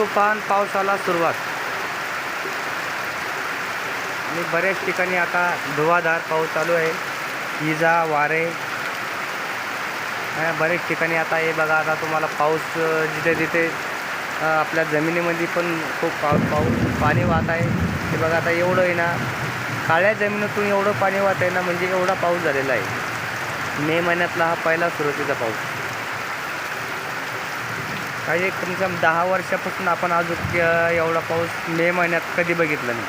तुफान पावसाला सुरुवात. आणि बऱ्याच ठिकाणी आता धुवाधार पाऊस चालू आहे. विजा वारे. बऱ्याच बरेच ठिकाणी आता हे बघा आता तुम्हाला पाऊस जिथे जिथे आपल्या जमिनीमध्ये पण खूप पाऊस पाऊस पाणी वाहत आहे. हे बघा आता एवढं आहे ना काळ्या जमिनीतून एवढं पाणी वाहत आहे ना म्हणजे एवढा पाऊस झालेला आहे. मे महिन्यातला हा पहिला सुरुवातीचा पाऊस. म्हणजे कमी कमी दहा वर्षापासून आपण अजून एवढा पाऊस मे महिन्यात कधी बघितला नाही.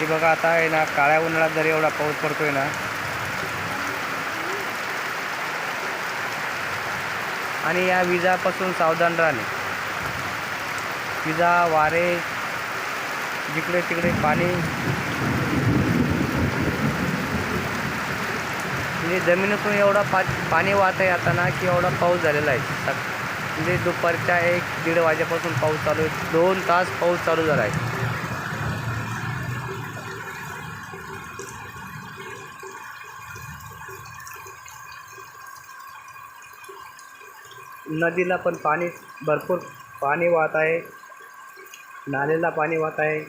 ते बघा आता आहे ना काळ्या उन्हाळ्यात जरी एवढा पाऊस पडतोय ना. आणि या विजापासून सावधान राहणे. विजा वारे जिकडे तिकडे पाणी. म्हणजे जमिनीतून एवढा पा पाणी वाहत आहे आता ना की एवढा पाऊस झालेला आहे. म्हणजे दुपारच्या एक दीड वाजेपासून पाऊस चालू आहे. दोन तास पाऊस चालू झाला आहे. नदीला पण पाणी भरपूर पाणी वाहत आहे. नालेला पाणी वाहत आहे.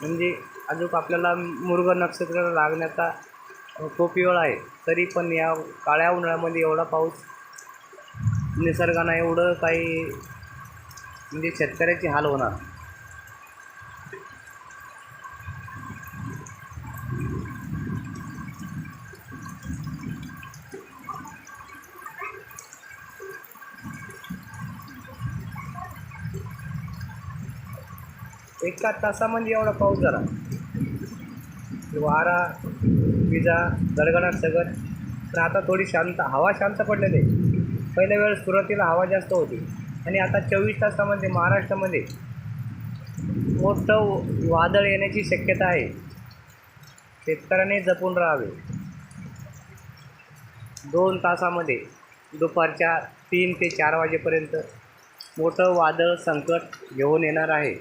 म्हणजे अजून आपल्याला मृग नक्षत्र लागण्याचा खूप वेळ आहे. तरी पण या काळ्या उन्हाळ्यामध्ये एवढा पाऊस निसर्गानं एवढं काही म्हणजे शेतकऱ्याची हाल होणार. एका तासामध्ये एवढा पाऊस झाला. वारा विजा गडगडाट सगळं. तर आता थोडी शांत हवा शांत पडलेली आहे. पहिल्या वेळेस सुरुवातीला हवा जास्त होती. आणि आता चोवीस तासामध्ये महाराष्ट्रामध्ये मोठं वादळ येण्याची शक्यता आहे. शेतकऱ्याने जपून राहावे. दोन तासामध्ये दुपारच्या तीन ते चार वाजेपर्यंत मोठं वादळ संकट घेऊन येणार आहे.